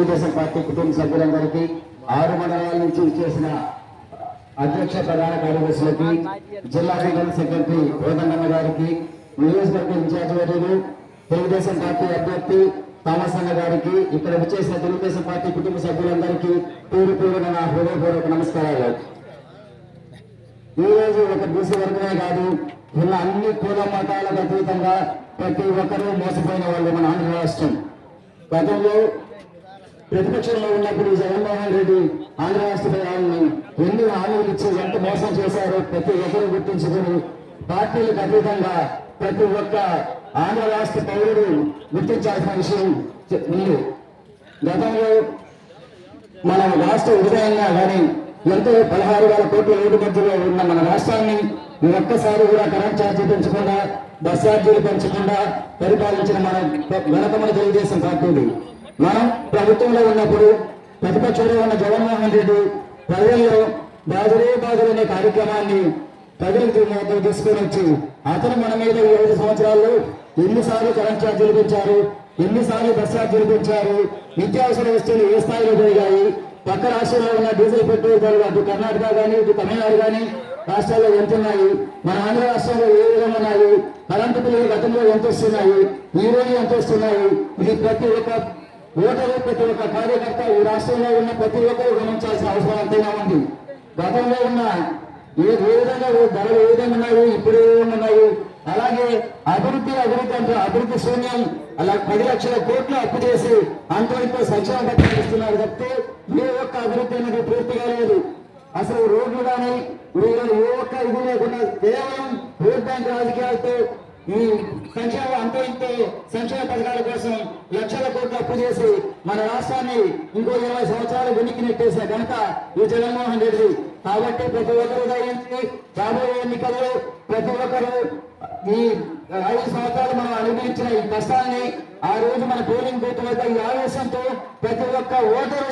Telugu Desam party కుటుంబ సభ్యులందరికీ ఆరు మండలాల నుంచి చేసిన అధ్యక్ష ప్రధాన కార్యదర్శులకి జిల్లా జనరల్ సెక్రటరీ కోదండమ్మ గారికి నియోజకవర్గ ఇన్ఛార్జ్ వర్యులు తెలుగుదేశం పార్టీ అభ్యర్థి థామస్ అన్న గారికి ఇక్కడ విచ్చేసిన తెలుగుదేశం పార్టీ కుటుంబ సభ్యులందరికీ పేరు పేరున నా హృదయపూర్వక నమస్కారాలు. ఈరోజు ఒక బీసీ వర్గమే కాదు ఇలా అన్ని కుల మతాలకు అతీతంగా ప్రతి ఒక్కరూ మోసపోయిన వాళ్ళు మన ఆంధ్ర రాష్ట్రం. గతంలో ప్రతిపక్షంలో ఉన్నప్పుడు జగన్మోహన్ రెడ్డి ఆంధ్ర రాష్ట్ర ప్రజలను ఎన్ని హామీలు ఇచ్చి ఎంత మోసం చేశారో ప్రతి ఒక్కరు గుర్తించుకుని పార్టీలకు అతీతంగా ప్రతి ఒక్క ఆంధ్ర రాష్ట్ర పౌరుడు గుర్తించాల్సిన విషయం ఉంది. గతంలో మన రాష్ట్ర ఉదయంగా కానీ ఎంతో పదహారు వేల కోట్ల రోడ్డు మధ్యలో ఉన్న మన రాష్ట్రాన్ని ఒక్కసారి కూడా కరెంట్ ఛార్జీ పెంచకుండా బస్ ఛార్జీలు పెంచకుండా పరిపాలించిన మన వెనకమల తెలుగుదేశం పార్టీలు మనం ప్రభుత్వంలో ఉన్నప్పుడు ప్రతిపక్షంలో ఉన్న జగన్మోహన్ రెడ్డి ప్రజల్లో బాధురే బాధలు అనే కార్యక్రమాన్ని ప్రజలకు తీసుకొని వచ్చి అతను మన మీద ఈ ఐదు సంవత్సరాల్లో ఎన్నిసార్లు కరెంట్ ఛార్జీలు పెంచారు ఎన్నిసార్లు బస్ ఛార్జీలు పెంచారు నిత్యావసర వస్తువులు ఏ స్థాయిలో పెరిగాయి పక్క రాష్ట్రంలో ఉన్న డీజిల్ పెట్రోల్ ధరలు అటు కర్ణాటక కానీ ఇటు తమిళనాడు కానీ రాష్ట్రాల్లో ఎంత ఉన్నాయి మన ఆంధ్ర రాష్ట్రంలో ఏ విధంగా ఉన్నాయి కరెంటు బిల్లులు గతంలో ఎంత వస్తున్నాయి ఈ రోజు ఎంత వస్తున్నాయి ఇది ప్రతి ఒక్క ఓటరు ప్రతి ఒక్క కార్యకర్త ఈ రాష్ట్రంలో ఉన్న ప్రతి ఒక్కరు గమనించాల్సిన అవసరం ఎంతైనా ఉంది. గతంలో ఉన్న ఏ విధంగా ధరలు ఏ విధంగా ఉన్నాయి ఇప్పుడు ఏ ఉన్నాయి అలాగే అభివృద్ధి అభివృద్ధి అంటే అభివృద్ధి శూన్యం అలా పది లక్షల కోట్లు అప్పు చేసి అంతవరకు సంక్షేమ పథకాలు ఇస్తున్నారు తప్పితే ఏ ఒక్క అభివృద్ధి అనేది పూర్తిగా లేదు అసలు రోడ్లు కానీ ఏ ఒక్క ఇది లేకుండా కేవలం ఓట్ బ్యాంక్ రాజకీయాలతో సంక్షేమ అంత సంక్షేమ పథకాల కోసం లక్షల కోట్లు అప్పు చేసి మన రాష్ట్రాన్ని ఇంకో ఇరవై సంవత్సరాలు వెనక్కి నెట్టేసిన ఘనత ఈ జగన్మోహన్ రెడ్డి. కాబట్టి ప్రతి ఒక్కరు దయించి రాబోయే ఎన్నికల్లో ప్రతి ఒక్కరు ఈ ఐదు సంవత్సరాలు మనం అనుభవించిన ఈ కష్టాన్ని ఆ రోజు మన పోలింగ్ బూత్ వద్ద ఈ ఆవేశంతో ప్రతి ఒక్క ఓటరు